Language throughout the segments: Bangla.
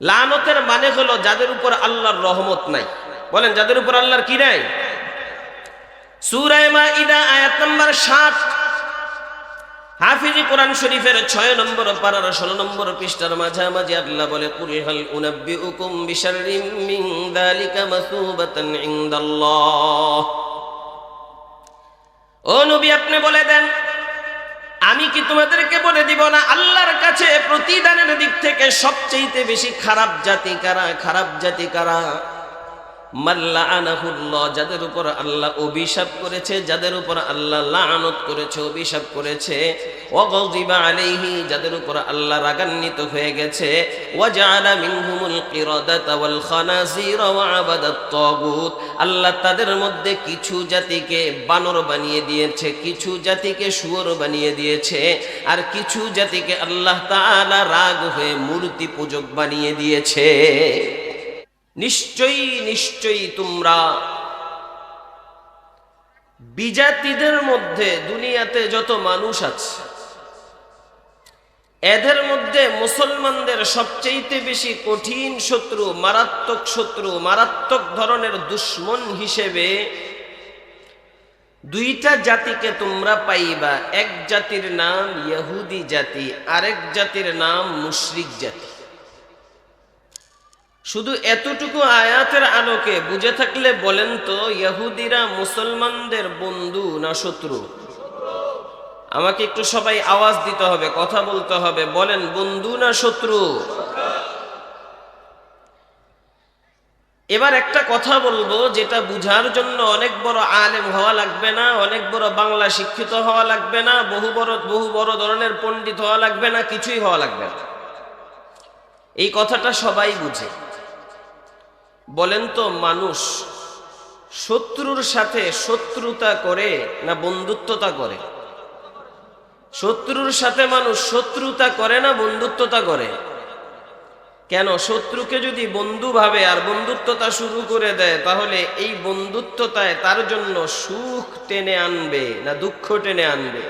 লানতের মানে হলো যাদের উপর আল্লাহর রহমত নাই। বলেন, যাদের উপর আল্লাহর কি নাই? আয়াত নাম্বার হাফিজি শরীফের ছয় নম্বর ষোলো নম্বর পৃষ্ঠার মাঝামাঝি আল্লাহ বলে ও নবী, আপনি বলে দেন আমি কি তোমাদেরকে বলে দিব না আল্লাহর কাছে প্রতিদানের দিক থেকে সবচেয়ে বেশি খারাপ জাতি কারা? খারাপ জাতি কারা? মাল্লা আনাহুল্লাহ যাদের উপর আল্লাহ অভিশাপ করেছে, যাদের উপর আল্লাহ লানত করেছে, অভিশাপ করেছে ওয়াগযিবা আলাইহি, যাদের উপর আল্লাহ রাগান্বিত হয়ে গেছে, ওয়াজআলা মিনহুমুল কিরাদাতা ওয়াল খানাসির ওয়া আবাদাত আল্লাহ তাদের মধ্যে কিছু জাতিকে বানর বানিয়ে দিয়েছে, কিছু জাতিকে শুয়োর বানিয়ে দিয়েছে, আর কিছু জাতিকে আল্লাহ তাআলা রাগ হয়ে মূর্তি পূজক বানিয়ে দিয়েছে। নিশ্চয়ই নিশ্চয়ই তোমরা বিজাতিদের মধ্যে দুনিয়াতে যত মানুষ আছে, এদের মধ্যে মুসলমানদের সবচেয়ে বেশি কঠিন শত্রু, মারাত্মক শত্রু, মারাত্মক ধরনের দুশ্মন হিসেবে দুইটা জাতিকে তোমরা পাইবা। এক জাতির নাম ইহুদি জাতি, আরেক জাতির নাম মুশরিক জাতি। শুধু এতটুকু আয়াতের আলোকে বুঝে থাকলে বলেন তো, ইহুদিরা মুসলমানদের বন্ধু না শত্রু? আমাকে একটু সবাই আওয়াজ দিতে হবে, কথা বলতে হবে। বলেন, বন্ধু না শত্রু? এবার একটা কথা বলব, যেটা বুঝার জন্য অনেক বড় আলেম হওয়া লাগবে না, অনেক বড় বাংলা শিক্ষিত হওয়া লাগবে না, বহু বড় বহু বড় ধরনের পণ্ডিত হওয়া লাগবে না, কিছুই হওয়া লাগবে না। এই কথাটা সবাই বুঝে। বলেন তো, মানুষ শত্রুর সাথে শত্রুতা করে না বন্ধুত্বতা করে? শত্রুর সাথে মানুষ শত্রুতা করে না বন্ধুত্বতা করে? কেন? শত্রুকে যদি বন্ধু ভাবে আর বন্ধুত্বতা শুরু করে দেয়, তাহলে এই বন্ধুত্বতায় তার জন্য সুখ টেনে আনবে না দুঃখ টেনে আনবে?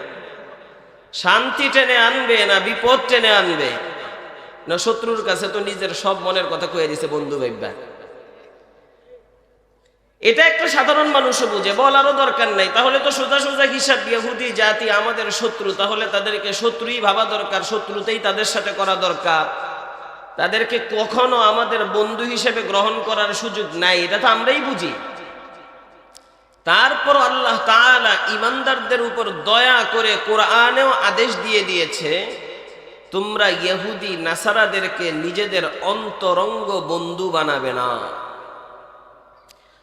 শান্তি টেনে আনবে না বিপদ টেনে আনবে? না শত্রুর কাছে তো নিজের সব মনের কথা কয়ে দিছে বন্ধু ভাইবা এটা একটা সাধারণ মানুষও বুঝে বলারও দরকার নাই। তাহলে তো সোজা সোজা হিসাব ইহুদি জাতি আমাদের শত্রু, তাহলে তাদেরকে শত্রুই ভাবা দরকার, শত্রুতেই তাদের সাথে করা দরকার। তাদেরকে কখনো আমাদের বন্ধু হিসেবে গ্রহণ করার সুযোগ নাই, এটা তো আমরাই বুঝি। তারপর আল্লাহ তাআলা ইমানদারদের উপর দয়া করে কোরআনেও আদেশ দিয়ে দিয়েছে, তোমরা ইহুদি, নাসারাদেরকে নিজেদের অন্তরঙ্গ বন্ধু বানাবে না।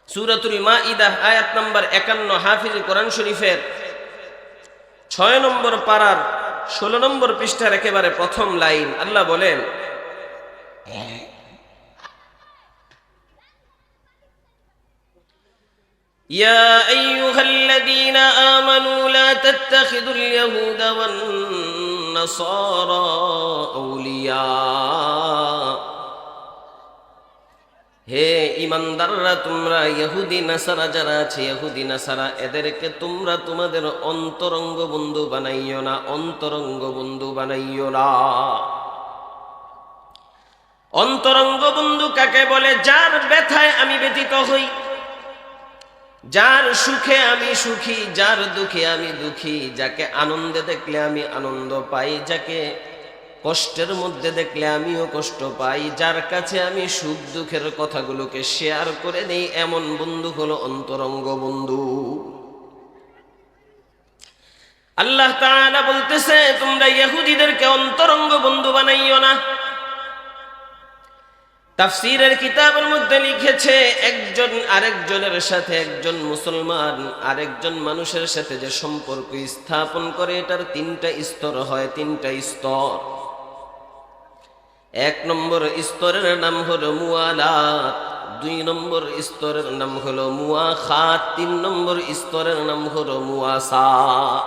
সুরাতুল মাইদা আয়াত নম্বর একান্ন হাফিজ কোরআন শরীফের ছয় নম্বর পাড়ার ষোলো নম্বর পৃষ্ঠার একেবারে প্রথম লাইন আল্লাহ বলেন يا أيها الذين آمنوا لا تتخذوا اليهود والنصارى أولياء হে ইমানদাররা, তোমরা ইহুদি, নাসারা যারা আছে, ইহুদি, নাসারা, এদেরকে তোমরা তোমাদের অন্তরঙ্গ বন্ধু বানাইও না, অন্তরঙ্গ বন্ধু বানাইও না। অন্তরঙ্গ বন্ধু কাকে বলে? যার ব্যথায় আমি ব্যতীত হই, যার সুখে আমি সুখী, যার দুঃখে আমি দুঃখী, যাকে আনন্দে দেখলে আমি আনন্দ পাই, যাকে কষ্টের মধ্যে দেখলে আমিও কষ্ট পাই। যার কাছে আমি সুখ দুঃখের কথাগুলোকে শেয়ার করে নেই, এমন বন্ধু হলো অন্তরঙ্গ বন্ধু। আল্লাহ তাআলা বলতেছে, তোমরা ইহুদিদেরকে অন্তরঙ্গ বন্ধু বানাইও না। তাফসিরের কিতাবের মধ্যে লিখেছে, একজন আরেকজনের সাথে একজন মুসলমান, আরেকজন মানুষের সাথে যে সম্পর্ক স্থাপন করে, এটার তিনটা স্তর হয়, তিনটা স্তর। এক নম্বর স্তরের নাম হলো মুয়ালাত দুই নম্বর স্তরের নাম হলো মুয়া খাত তিন নম্বর স্তরের নাম হলো মুয়াসাত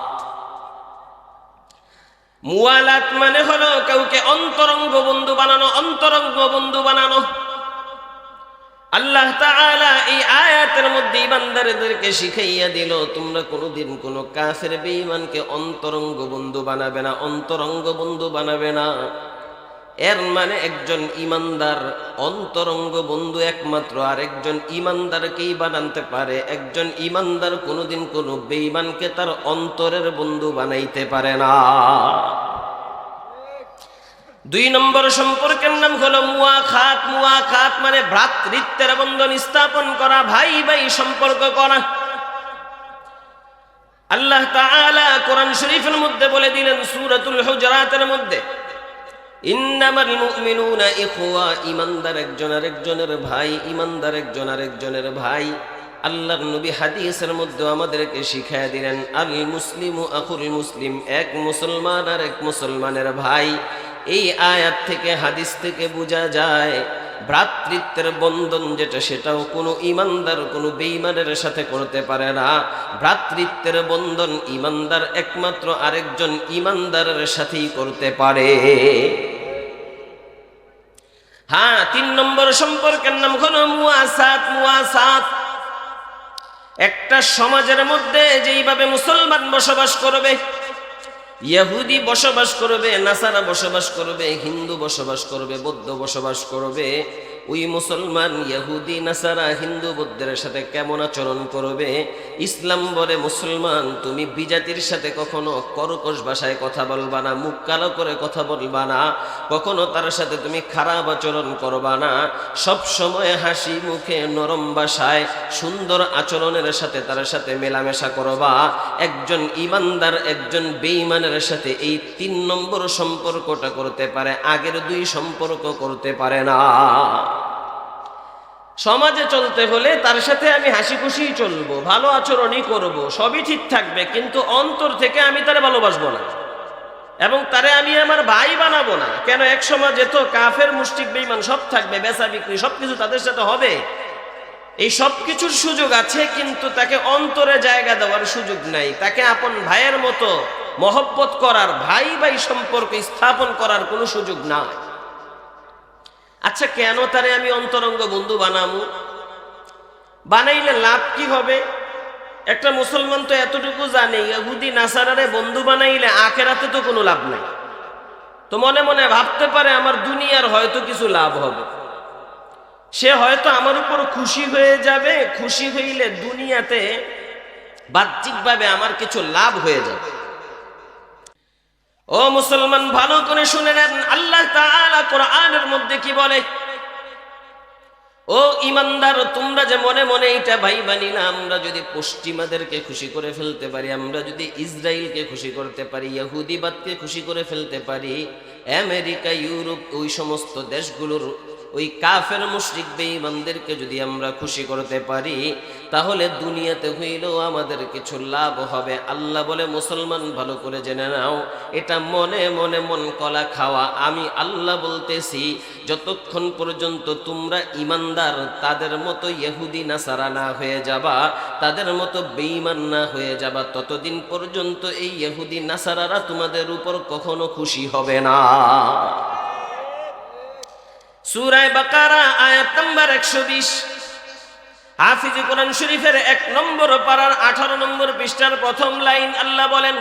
মুয়ালাত মানে হলো কাউকে অন্তরঙ্গ বন্ধু বানানো, অন্তরঙ্গ বন্ধু বানানো। আল্লাহ তাআলা এই আয়াতের মধ্যে ইমানদারদেরকে শিখাইয়া দিল, তোমরা কোনোদিন কোনো কাফের, বেঈমানকে অন্তরঙ্গ বন্ধু বানাবে না, অন্তরঙ্গ বন্ধু বানাবে না। এর মানে একজন ইমানদার অন্তরঙ্গ বন্ধু একমাত্র আর একজন ইমানদারকেই বানাতে পারে। একজন ইমানদার কোনোদিন কোনো বেঈমানকে তার অন্তরের বন্ধু বানাইতে পারে না। দুই নম্বর সম্পর্কের নাম হলো মুয়া খাত মুয়া খাত মানে ভ্রাতৃত্বের বন্ধন স্থাপন করা, ভাই ভাই সম্পর্ক করা। আল্লাহ তাআলা কোরআন শরীফের মধ্যে বলে দিলেন, সূরাতুল হুজরাতের মধ্যে ইন্নামাল মুমিনুনা ইখওয়া ইমানদার একজন আরেকজনের ভাই ইমানদার একজন আরেকজনের ভাই। আল্লাহর নবী হাদিসের মধ্যে আমাদেরকে শিখায় দিলেন, আল মুসলিমু আখুল মুসলিম, এক মুসলমান আর এক মুসলমানের ভাই। এই আয়াত থেকে, হাদিস থেকে বোঝা যায়, ভ্রাতৃত্বের বন্ধন যেটা, সেটাও কোনো ইমানদার কোনো বেঈমানের সাথে করতে পারে না। ভ্রাতৃত্বের বন্ধন ইমানদার একমাত্র আরেকজন ইমানদারের সাথেই করতে পারে। হ্যাঁ তিন নম্বর সম্পর্কের নাম হলো মুয়াসাত মুয়াসাত। একটা সমাজের মধ্যে যেইভাবে মুসলমান বসবাস করবে, ইহুদি বসবাস করবে, নাসারা বসবাস করবে, হিন্দু বসবাস করবে, বৌদ্ধ বসবাস করবে ওই মুসলমান ইহুদি, নাসারা, হিন্দু বৌদ্ধের সাথে কেমন আচরণ করবে? ইসলাম বলে, মুসলমান, তুমি বিজাতির সাথে কখনো কর্কশ ভাষায় কথা বলবা না, মুখ কালো করে কথা বলবা না, কখনো তার সাথে তুমি খারাপ আচরণ করবা না। সব সময় হাসি মুখে নরম ভাষায় সুন্দর আচরণের সাথে তার সাথে মেলামেশা করবা। একজন ইমানদার, একজন বেঈমানের সাথে এই তিন নম্বর সম্পর্কটা করতে পারে, আগের দুই সম্পর্ক করতে পারে না। সমাজে চলতে হলে তার সাথে আমি হাসি খুশি চলবো, ভালো আচরণই করব, সবই ঠিক থাকবে, কিন্তু অন্তর থেকে আমি তারে ভালোবাসবো না। এবং তারে আমি আমার ভাই বানাবো না। কেন এক সমাজে তো কাফের মুষ্টিক বেইমান সব থাকবে, বেচা বিক্রি সবকিছু তাদের সাথে হবে। এই সব কিছুর সুযোগ আছে, কিন্তু তাকে অন্তরে জায়গা দেওয়ার সুযোগ নাই। তাকে আপন ভাইয়ের মতো মহব্বত করার ভাই ভাই সম্পর্ক স্থাপন করার কোনো সুযোগ নাই। আচ্ছা কেন তারে আমি অন্তরঙ্গ বন্ধু বানাবো বানাইলে লাভ কি হবে? একটা মুসলমান তো এতটুকু জানে, ইহুদি, নাসারারে বন্ধু বানাইলে আখেরাতে তো কোনো লাভ নাই। তো মনে মনে ভাবতে পারে আমার দুনিয়ার হয়তো কিছু লাভ হবে। সে হয়তো আমার উপর খুশি হয়ে যাবে, খুশি হইলে দুনিয়াতে বাহ্যিকভাবে আমার কিছু লাভ হয়ে যাবে। ও মুসলমান, ভালো করে শুনে নেন, আল্লাহ কোরআনের মধ্যে কি বলে? ও ইমানদার, তোমরা যে মনে মনে এটা ভাই বানি না, আমরা যদি পশ্চিমাদেরকে খুশি করে ফেলতে পারি, আমরা যদি ইসরায়েলকে খুশি করতে পারি, ইহুদিবাদকে খুশি করে ফেলতে পারি, আমেরিকা, ইউরোপ, ওই সমস্ত দেশগুলোর ওই কাফের মুশরিক বেঈমানদেরকে যদি আমরা খুশি করতে পারি, তাহলে দুনিয়াতে হইলেও আমাদের কিছু লাভ হবে। আল্লাহ বলে, মুসলমান ভালো করে জেনে নাও, এটা মনে মনে মন কলা খাওয়া। আমি আল্লাহ বলতেছি, যতক্ষণ পর্যন্ত তোমরা ইমানদার তাদের মতো ইহুদি, নাসারা না হয়ে যাবা, তাদের মতো বেঈমান না হয়ে যাবা, ততদিন পর্যন্ত এই ইহুদি, নাসারারা তোমাদের উপর কখনো খুশি হবে না। সুরায় বাকারা আয়াত নম্বর একশো বিশ হাফিজ কোরআন শরীফের এক নম্বর পাড়ার আঠারো নম্বর পৃষ্ঠার প্রথম লাইন আল্লাহ বলেন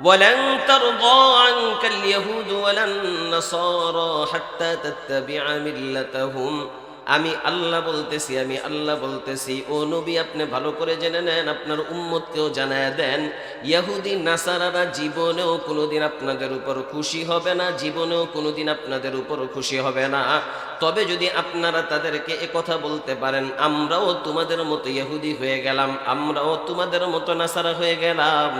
ولن ترضى عنك اليهود ولا النصارى حتى تتبع ملتهم আমি আল্লাহ বলতেছি, আমি আল্লাহ বলতেছি, ও নবী আপনি ভালো করে জেনে নেন, আপনার উম্মতকেও জানায় দেন, ইয়াহুদি, নাসারারা জীবনেও কোনোদিন আপনাদের উপর খুশি হবে না, জীবনেও কোনোদিন আপনাদের উপর খুশি হবে না। তবে যদি আপনারা তাদেরকে কথা বলতে পারেন, আমরাও তোমাদের মতো ইহুদি হয়ে গেলাম, আমরাও তোমাদের মতো নাসারা হয়ে গেলাম,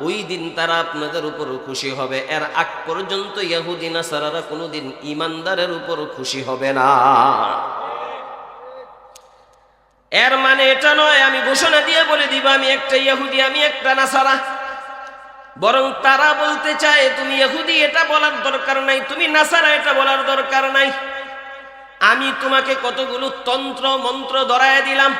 ওই দিন তারা আপনাদের উপর খুশি হবে, এর আগ পর্যন্ত ইহুদি নাসারারা কোনোদিন ইমানদারের উপর খুশি হবে না। এর মানে এটা নয়, আমি ঘোষণা দিয়ে বলে দিব, আমি একটা ইহুদি, আমি একটা নাসারা। বরং তারা বলতে চায়, তুমি ইহুদি, এটা বলার দরকার নাই, তুমি নাসারা, এটা বলার দরকার নাই। আমি তোমাকে কতগুলো তন্ত্র, মন্ত্র ধরায় দিলাম।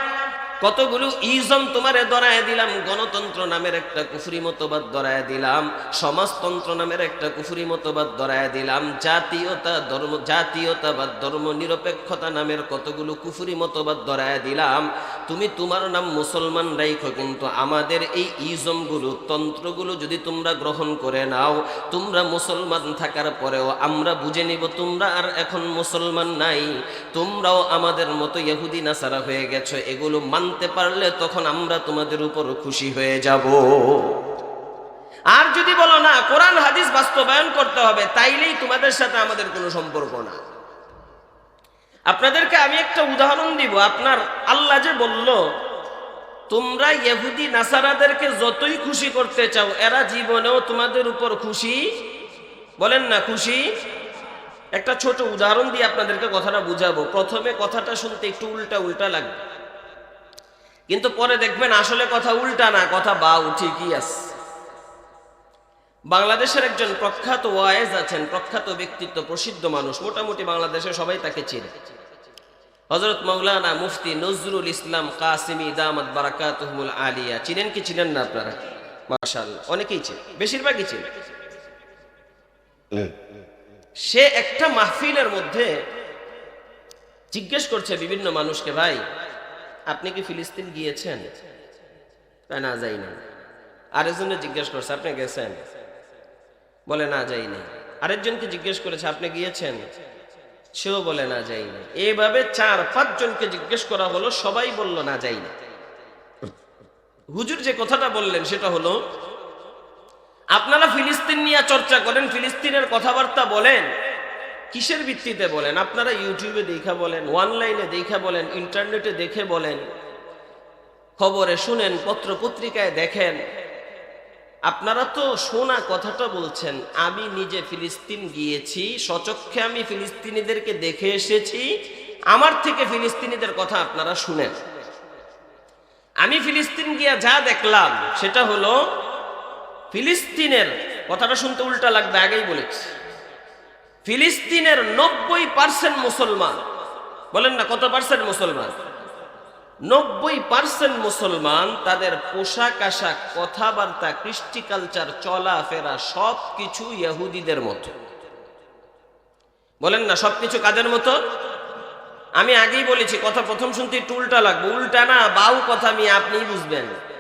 কতগুলো ইজম তোমারে দরায় দিলাম, গণতন্ত্র নামের একটা কুফরি মতবাদ দরায় দিলাম, সমাজতন্ত্র নামের একটা কুফরি মতবাদ দরায় দিলাম, জাতীয়তা ধর্ম, জাতীয়তাবাদ, ধর্ম নিরপেক্ষতা নামের কতগুলো কুফরি মতবাদ দরায় দিলাম। তুমি তোমার নাম মুসলমান রাইখো, কিন্তু আমাদের এই ইজমগুলো, তন্ত্রগুলো যদি তোমরা গ্রহণ করে নাও, তোমরা মুসলমান থাকার পরেও আমরা বুঝে নিব তোমরা আর এখন মুসলমান নাই। তোমরাও আমাদের মতো ইহুদি, নাসারা হয়ে গেছো, এগুলো মানতে পারলে তখন আমরা তোমাদের উপর খুশি হয়ে যাব। আর যদি বলো না, কোরআন, হাদিস বাস্তবায়ন করতে হবে, তাইলেই তোমাদের সাথে আমাদের কোনো সম্পর্ক না। আপনাদেরকে আমি একটা উদাহরণ দিব, আপনার আল্লাহ যে বলল, তোমরা ইহুদি, নাসারাদেরকে যতই খুশি করতে চাও, এরা জীবনেও তোমাদের উপর খুশি। বলেন না, খুশি? একটা ছোট উদাহরণ দিয়ে আপনাদেরকে কথাটা বুঝাবো। প্রথমে কথাটা শুনতে একটু উল্টা উল্টা লাগবে। কিন্তু পরে দেখবেন আসলে কথা উল্টা না, কথা বা ঠিকই আছে। বাংলাদেশের একজন প্রখ্যাত ওয়াইজ আছেন, প্রখ্যাত ব্যক্তিত্ব, প্রসিদ্ধ মানুষ, মোটামুটি বাংলাদেশে সবাই তাকে চিনে। হজরত মৌলানা মুফতি নজরুল ইসলাম কাসিমি দামাত বারাকাতুহমুল আলিয়া, চিনেন কি চিনেন না আপনারা? মার্শাল অনেকেই চিনেন বেশিরভাগই চিনেন সে একটা মাহফিলের মধ্যে জিজ্ঞেস করছে বিভিন্ন মানুষকে, ভাই আপনি কি ফিলিস্তিন গিয়েছেন? কয়, না যাই না আরেকজনে জিজ্ঞেস করছে আপনি গেছেন? বলে না যাইনি আরেকজনকে জিজ্ঞেস করেছে আপনি গিয়েছেন? সেও বলে না যাইনি এভাবে চার পাঁচ জনকে জিজ্ঞেস করা হলো সবাই বলল না যাইনি হুজুর যে কথাটা বললেন সেটা হলো আপনারা ফিলিস্তিন নিয়ে চর্চা করেন ফিলিস্তিনের কথাবার্তা বলেন কিসের ভিত্তিতে বলেন? আপনারা ইউটিউবে দেখা বলেন অনলাইনে দেখা বলেন ইন্টারনেটে দেখে বলেন, খবরে শুনেন পত্র পত্রিকায় দেখেন। আপনারা তো শোনা কথাটা বলছেন, আমি নিজে ফিলিস্তিন গিয়েছি, সচক্ষে আমি ফিলিস্তিনিদেরকে দেখে এসেছি, আমার থেকে ফিলিস্তিনিদের কথা আপনারা শুনেন। আমি ফিলিস্তিন গিয়া যা দেখলাম, সেটা হলো ফিলিস্তিনের, কথাটা শুনতে উল্টা লাগবে, আগেই বলেছি। ফিলিস্তিনের নব্বই পার্সেন্ট মুসলমান। বলেন না, কত পার্সেন্ট মুসলমান? নব্বই পার্সেন্ট মুসলমান তাদের পোশাক আশাক, কথাবার্তা, কৃষ্টি কালচার, চলাফেরা সব কিছু ইহুদিদের মতো। বলেন না, সবকিছু কাদের মতো? আমি আগেই বলেছি, কথা প্রথম শুনতে একটু উল্টা লাগবে। উল্টা না, বাউ কথা আমি আপনিই বুঝবেন।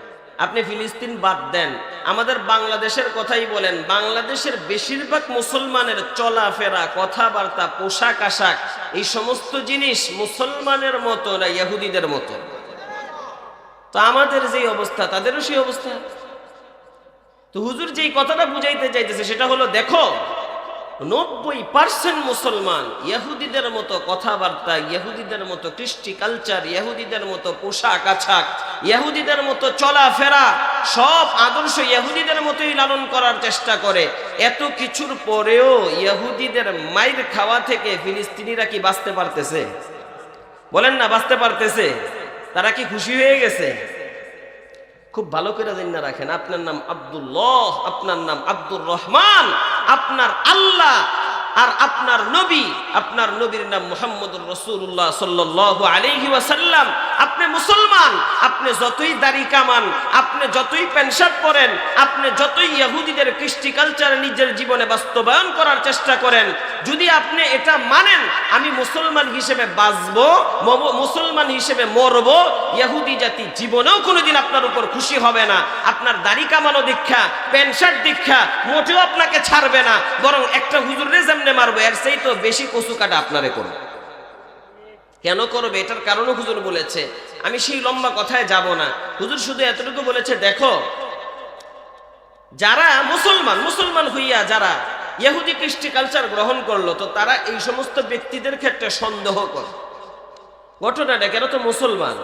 আপনি ফিলিস্তিন বাদ দেন। আমাদের বাংলাদেশের কথাই বলেন, বাংলাদেশের বেশিরভাগ মুসলমানের চলাফেরা, কথাবার্তা, পোশাক আশাক, এই সমস্ত জিনিস মুসলমানের মতো না ইহুদিদের মতো? তো আমাদের যে অবস্থা, তাদেরও সেই অবস্থা। তো হুজুর যেই কথাটা বুঝাইতে চাইতেছে, সেটা হলো, দেখো নব্বই পার্সেন্ট মুসলমান ইহুদিদের মতো কথাবার্তা, ইহুদিদের মতো কৃষ্টি কালচার ইহুদিদের মতো পোশাক আছাক, ইহুদিদের মতো চলাফেরা, সব আদর্শ ইহুদিদের মতোই লালন করার চেষ্টা করে। এত কিছুর পরেও ইহুদিদের মাইর খাওয়া থেকে ফিলিস্তিনিরা কি বাঁচতে পারতেছে? বলেন না, বাঁচতে পারতেছে? তারা কি খুশি হয়ে গেছে? খুব ভালো করে জেনে রাখেন আপনার নাম আব্দুল্লাহ আপনার নাম আব্দুর রহমান আপনার আল্লাহ আর আপনার নবী, আপনার নবীর নাম মোহাম্মদুর রসুল্লাহ সাল্লাহ আলহি ওয়াসাল্লাম। আপনি মুসলমান, আপনি যতই দাড়ি কামান, আপনি যতই প্যান্ট পরেন, আপনি যতই ইহুদিদের কৃষ্টি কালচার নিজের জীবনে বাস্তবায়ন করার চেষ্টা করেন, যদি আপনি এটা মানেন, আমি মুসলমান হিসেবে বাঁচব মুসলমান হিসেবে মরব, ইহুদি জাতি জীবনেও কোনোদিন আপনার উপর খুশি হবে না। আপনার দাড়ি কামানো দীক্ষা, প্যান্ট শার্ট দীক্ষা মোটেও আপনাকে ছাড়বে না। বরং একটা হুজুরে যেমনে মারবো, এর সেই তো বেশি কচু কাটা আপনারে করবে। কেন করবে? এটার কারণও হুজুর বলেছে। আমি সেই লম্বা কথায় যাব না। হুজুর শুধু এতটুকু বলেছে, দেখো, যারা মুসলমান মুসলমান হইয়া যারা ইহুদি কৃষ্টি কালচার গ্রহণ করল, তো তারা এই সমস্ত ব্যক্তিদের ক্ষেত্রে সন্দেহ করে। ঘটনাটা, কেন তো মুসলমান?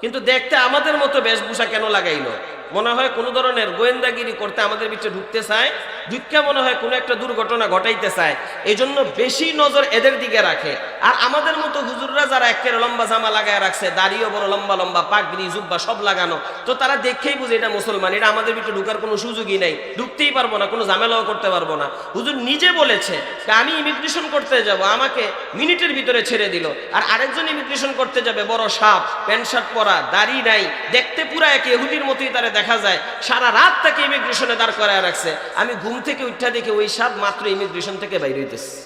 কিন্তু দেখতে আমাদের মতো বেশভূষা কেন লাগাইলো? মনে হয় কোনো ধরনের গোয়েন্দাগিরি করতে আমাদের ভিতরে ঢুকতে চায় দুঃখে মনে হয় কোনো একটা দুর্ঘটনা ঘটাইতে চায় এই জন্য বেশি নজর এদের দিকে রাখে। আর আমাদের মতো হুজুররা যারা একের লম্বা জামা লাগায় রাখছে, দাড়িও বড় লম্বা লম্বা, পাগড়ি, জুব্বা সব লাগানো, তো তারা দেখেই বুঝে এটা মুসলমান, এটা আমাদের ভিতরে ঢুকার কোনো সুযোগই নেই, ঢুকতেই পারব না, কোনো ঝামেলাও করতে পারব না। হুজুর নিজে বলেছে আমি ইমিগ্রেশন করতে যাব, আমাকে মিনিটের ভিতরে ছেড়ে দিল, আর আরেকজন ইমিগ্রেশন করতে যাবে, বড় সাপ, প্যান্ট শার্ট পরা, দাড়ি নাই, দেখতে পুরা এক ইহুদির মতোই তারা দেখা যায়, সারা রাত তাকে ইমিগ্রেশনে দাঁড় করায় রাখছে। আমি ঘুম থেকে উঠা দেখে ওই সাপ মাত্র ইমিগ্রেশন থেকে বাইরে হইতেছে।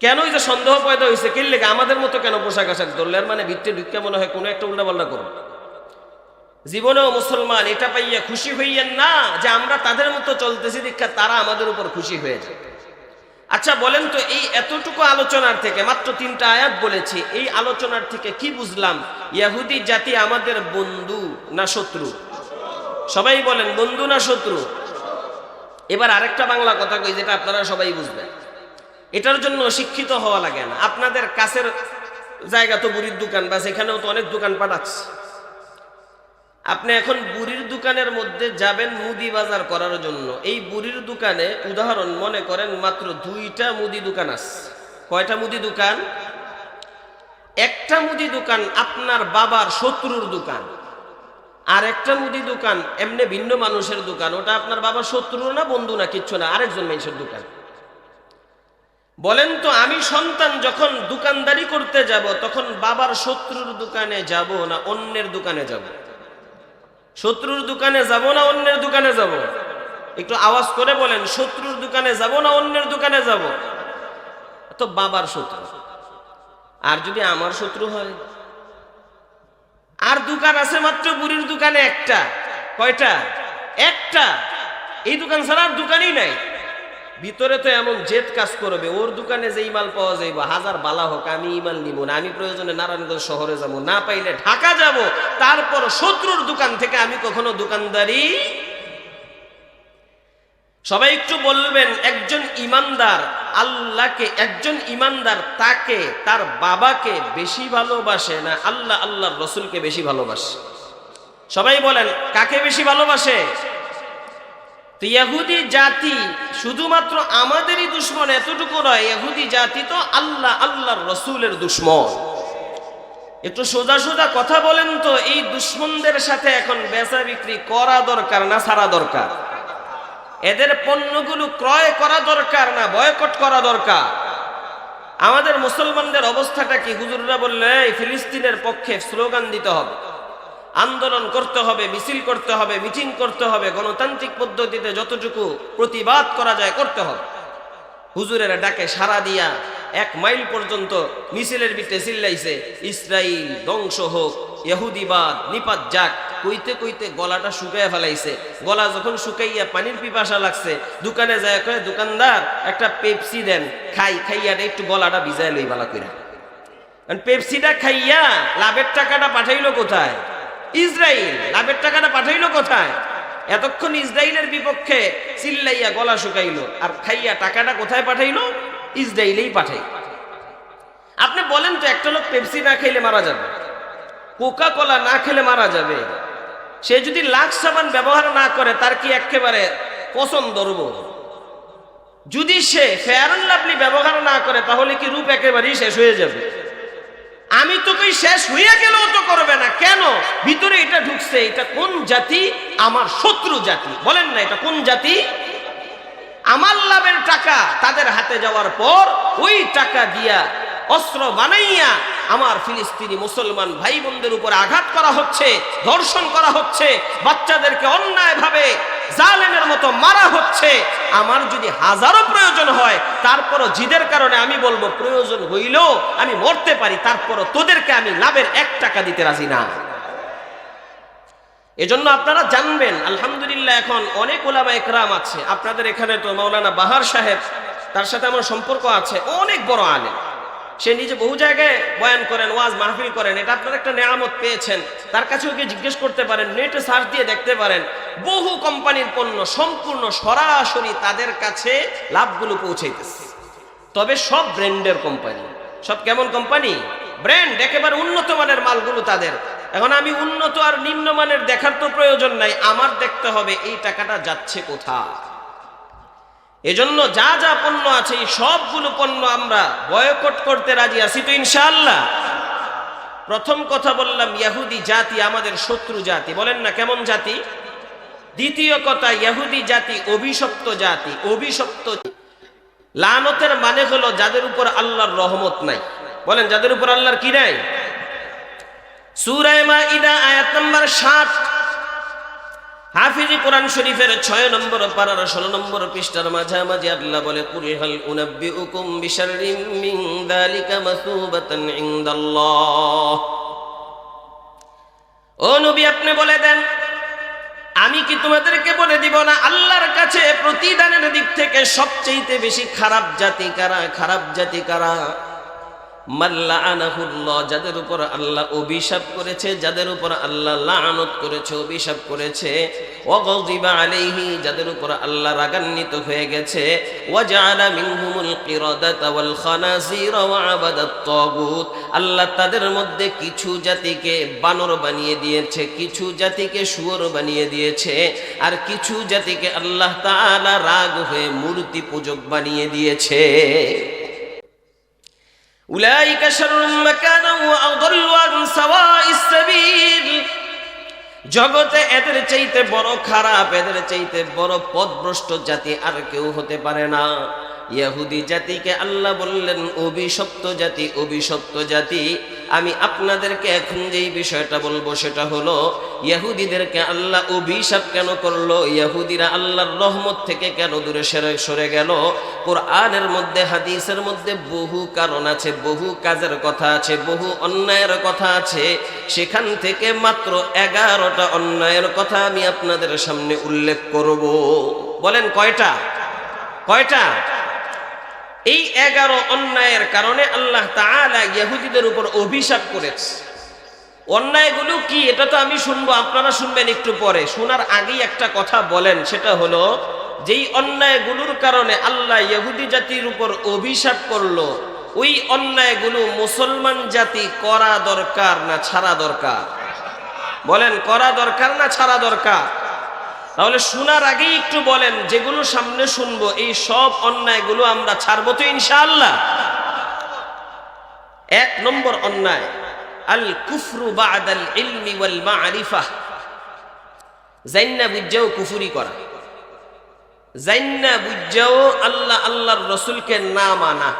কেন ওই যে সন্দেহ পয়দা হয়েছে কি লেগে? আমাদের মতো কেন পোশাক আশাক ধরলে? আর মানে ভিত্তি ঢুকে মনে হয় কোনো একটা উল্টা পাল্টা করো। জীবনেও মুসলমান এটা পাইয়া খুশি হইয়েন না যে আমরা তাদের মতো চলতেছি দীক্ষা, তারা আমাদের উপর খুশি হয়ে যায়। আচ্ছা বলেন তো, এই এতটুকু আলোচনার থেকে, মাত্র তিনটা আয়াত বলেছি, এই আলোচনার থেকে কি বুঝলাম? ইয়াহুদি জাতি আমাদের বন্ধু না শত্রু? সবাই বলেন, বন্ধু না শত্রু? এবার আরেকটা বাংলা কথা কই, যেটা আপনারা সবাই বুঝবেন। এটার জন্য শিক্ষিত হওয়া লাগে না। আপনাদের কাছের জায়গা তো বুড়ির দোকান, বা সেখানেও তো অনেক দোকান পাঠাচ্ছে আপনি এখন বুড়ির দোকানের মধ্যে যাবেন মুদি বাজার করার জন্য। এই বুড়ির দোকানে, উদাহরণ, মনে করেন মাত্র দুইটা মুদি দোকান আছে। কয়টা মুদি দোকান? একটা মুদি দোকান আপনার বাবার শত্রুর দোকান। আর একটা মুদি দোকান, এমনি ভিন্ন মানুষের দোকান, ওটা আপনার বাবার শত্রু না বন্ধু না কিচ্ছু না, আরেকজন মানুষের দোকান। বলেন তো, আমি সন্তান যখন দোকানদারি করতে যাব, তখন বাবার শত্রুর দোকানে যাব না অন্যের দোকানে যাব? শত্রুর দোকানে যাব না অন্যের দোকানে যাব? একটু আওয়াজ করে বলেন, শত্রুর দোকানে যাব না অন্যের দোকানে যাব? তো বাবার শত্রু। আর যদি আমার শত্রু হয়? আর দোকান আছে মাত্র বুড়ির দোকানে একটা। কয়টা? একটা। এই দোকান ছাড়া আর দোকানই নাই। ভিতরে তো এমন জেদ কাজ করবে। ওর দোকানে যে মাল পাওয়া যাইব, হাজার বালা হোক, আমি এই মাল নিব না, আমি প্রয়োজনে নারায়ণগঞ্জ শহরে যাব, না পাইলে ঢাকা যাব। তারপর শত্রুর দোকান থেকে আমি কখনো দোকানদারি সবাই একটু বলবেন, একজন ইমানদার আল্লাহকে, একজন ইমানদার তাকে, তার বাবাকে বেশি ভালোবাসে না আল্লাহ আল্লাহর রসুলকে বেশি ভালোবাসে? সবাই বলেন, কাকে বেশি ভালোবাসে? ইহুদি জাতি শুধুমাত্র আমাদেরই দুশ্মন এতটুকু নয়, ইহুদি জাতি তো আল্লাহ আল্লাহর রসুলের দুশ্মন। একটু সোজা সোজা কথা বলেন তো, এই দুশ্মনদের সাথে এখন বেচা বিক্রি করা দরকার না সারা দরকার? এদের পণ্যগুলো ক্রয় করা দরকার না, বয়কট করা দরকার। আমাদের মুসলমানদের অবস্থাটা কি? হুজুররা বললে ফিলিস্তিনের পক্ষে স্লোগান দিতে হবে। আন্দোলন করতে হবে, মিছিল করতে হবে, মিটিং করতে হবে, গণতান্ত্রিক পদ্ধতিতে যতটুকু প্রতিবাদ করা যায় করতে হবে। হুজুরের ডাকে সারা দিয়া এক মাইল পর্যন্ত মিছিলের ভিতরে চিল্লাইছে, ইসরাইল ধ্বংস হোক, ইহুদিবাদ নিপাত যাক। কইতে কইতে গলাটা শুকাইয়া ফেলাইছে। গলা যখন শুকাইয়া পানির পিপাসা লাগছে, দোকানে যায় কয়ে, দোকানদার, একটা পেপসি দেন, খাই, খাইয়া একটু গলাটা ভিজাই লই বালা কইরা। কারণ পেপসিটা খাইয়া লাভের টাকাটা পাঠাইলো কোথায়? ইসরায়েল লাভের টাকাটা পাঠাইলো কোথায়? এতক্ষণ ইসরায়েলের বিপক্ষে চিল্লাইয়া গলা শুকাইলো, আর খাইয়া টাকাটা কোথায় পাঠাইলো? ইসরায়েলেই পাঠাই আপনি বলেন তো, একটা লোক পেপসি না খাইলে মারা যাবে? কোকা কোলা না খেলে মারা যাবে? সে যদি লাখ সাবান ব্যবহার না করে, তার কি একেবারে পছন্দ রব যদি সে ফেয়ার লাভলি ব্যবহার না করে, তাহলে কি রূপ একেবারেই শেষ হয়ে যাবে? আমি তো কই শেষ হইয়া গেলেও তো করবে না। কেন? ভিতরে এটা ঢুকছে, এটা কোন জাতি? আমার শত্রু জাতি। বলেন না, এটা কোন জাতি? আমার লাভের টাকা তাদের হাতে যাওয়ার পর ওই টাকা দিয়া অস্ত্র বানাইয়া আমার ফিলিস্তিনি মুসলমান ভাই বোনদের উপর আঘাত করা হচ্ছে, ধর্ষণ করা হচ্ছে, বাচ্চাদেরকে অন্যায়ভাবে জালেমের মতো মারা হচ্ছে। আমার যদি হাজারো প্রয়োজন হয়, তারপরও জিদের কারণে আমি বলব, প্রয়োজন হইলেও আমি মরতে পারি, তারপরও তোদেরকে আমি লাভের এক টাকা দিতে রাজি না। এজন্য আপনারা জানবেন, আলহামদুলিল্লাহ এখন অনেক ওলামা একরাম আছে। আপনাদের এখানে তো মৌলানা বাহার সাহেব, তার সাথে আমার সম্পর্ক আছে, অনেক বড় আলেম। সে নিজে বহু জায়গায় বয়ান করেন, ওয়াজ মাহফিল করেন, এটা আপনারা একটা নেয়ামত পেয়েছেন। তার কাছেও গিয়ে জিজ্ঞেস করতে পারেন, নেটে সার্চ দিয়ে দেখতে পারেন। বহু কোম্পানির পণ্য সম্পূর্ণ সরাসরি তাদের কাছে লাভগুলো পৌঁছাইতেছে। তবে সব ব্র্যান্ডের কোম্পানি, সব কেমন কোম্পানি? ব্র্যান্ড একেবারে উন্নত মানের মালগুলো তাদের। এখন আমি উন্নত আর নিম্নমানের দেখার তো প্রয়োজন নাই, আমার দেখতে হবে এই টাকাটা যাচ্ছে কোথায়। এজন্য যা যা পণ্য আছে, এই সবগুলো পণ্য আমরা বয়কট করতে রাজি আছি তো ইনশাআল্লাহ। প্রথম কথা বললাম, ইয়াহুদি জাতি আমাদের শত্রু জাতি। বলেন না কেমন জাতি? দ্বিতীয় কথা, ইয়াহুদি জাতি অভিশপ্ত জাতি। অভিশপ্ত লানতের মানে হলো যাদের উপর আল্লাহর রহমত নাই। বলেন, যাদের উপর আল্লাহর কি নাই? সুরায় মাইদা আয়াত নাম্বার সাত। হাফিজি কোরআন শরীফের ছয় নম্বর পারার ষোলো নম্বর পৃষ্ঠার মাঝামাঝি আল্লাহ বলে কুরিহাল উনাব্বি উকুম দালিকা নবী, আপনি বলে দেন, আমি কি তোমাদেরকে বলে দিব না, আল্লাহর কাছে প্রতিদানের দিক থেকে সবচেয়ে বেশি খারাপ জাতি কারা, খারাপ জাতি কারা? মাল্লা আনাহুল্লাহ যাদের উপর আল্লাহ অভিশাপ করেছে, যাদের উপর আল্লাহ লানত করেছে, অভিশাপ করেছে ওয়াগযিবা আলাইহি, যাদের উপর আল্লাহ রাগান্বিত হয়ে গেছে, ওয়াজআলা মিনহুমুল কিরাদাতা ওয়াল খানাসির ওয়া আবাদাত আল্লাহ তাদের মধ্যে কিছু জাতিকে বানর বানিয়ে দিয়েছে, কিছু জাতিকে শুয়োর বানিয়ে দিয়েছে, আর কিছু জাতিকে আল্লাহ তাআলা রাগ হয়ে মূর্তি পূজক বানিয়ে দিয়েছে। أولئك شر مكانا وأضل عن سواء السبيل জগতে এদের চাইতে বড় খারাপ এদের চাইতে বড় পদভ্রষ্ট জাতি আর কেউ হতে পারে না ইয়াহুদি জাতিকে আল্লাহ বললেন, অভিশপ্ত জাতি অভিশপ্ত জাতি। আমি আপনাদেরকে এখন যেই বিষয়টা বলব সেটা হলো ইয়াহুদিদেরকে আল্লাহ অভিশাপ কেন করল? ইয়াহুদিরা আল্লাহর রহমত থেকে কেন দূরে সরে সরে গেল? কোরআনের মধ্যে, হাদিসের মধ্যে বহু কারণ আছে, বহু কাজের কথা আছে, বহু অন্যায়ের কথা আছে। সেখান থেকে মাত্র এগারোটা অন্যায়ের কথা আমি আপনাদের সামনে উল্লেখ করব। বলেন কয়টা? কয়টা? এই এগারো অন্যায়ের কারণে আল্লাহ তাআলা ইহুদিদের উপর অভিশাপ করেছে। অন্যায়গুলো কি, এটা তো আমি শুনব, আপনারা শুনবেন একটু পরে। শোনার আগেই একটা কথা বলেন, সেটা হলো, যেই অন্যায়গুলোর কারণে আল্লাহ ইহুদি জাতির উপর অভিশাপ করল, ওই অন্যায়গুলো মুসলমান জাতি করা দরকার না ছাড়া দরকার? বলেন, করা দরকার না ছাড়া দরকার? তাহলে শোনার আগেই একটু বলেন, যেগুলো সামনে শুনব, এই সব অন্যায়গুলো আমরা ছাড়বো তো ইনশাআল্লাহ। এক নম্বর অন্যায়, আল কুফরু বাদাল ইলমি ওয়াল মারিফা। জাইন্না বুঝাও কুফুরি করা। জাইন্না বুঝাও আল্লাহ আল্লাহর রসুলকে না মানা।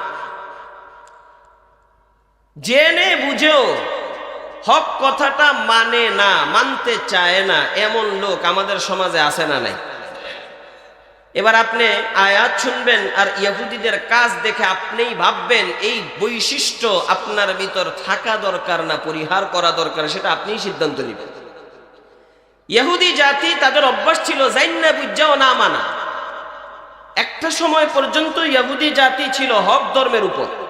জেনে বুঝেও হক কথাটা মানে না, মানতে চায় না, এমন লোক আমাদের সমাজে আছে না নাই? এবার আপনি আয়াত শুনবেন আর ইহুদিদের কাজ দেখে আপনিই ভাববেন, এই বৈশিষ্ট্য আপনার ভিতর থাকা দরকার না, পরিহার করা দরকার, সেটা আপনিই সিদ্ধান্ত নেবেন। ইহুদি জাতি তাদের অভ্যাস ছিল জাইন্না বুঝাও না মানা। একটা সময় পর্যন্ত ইহুদি জাতি ছিল হক ধর্মের উপর।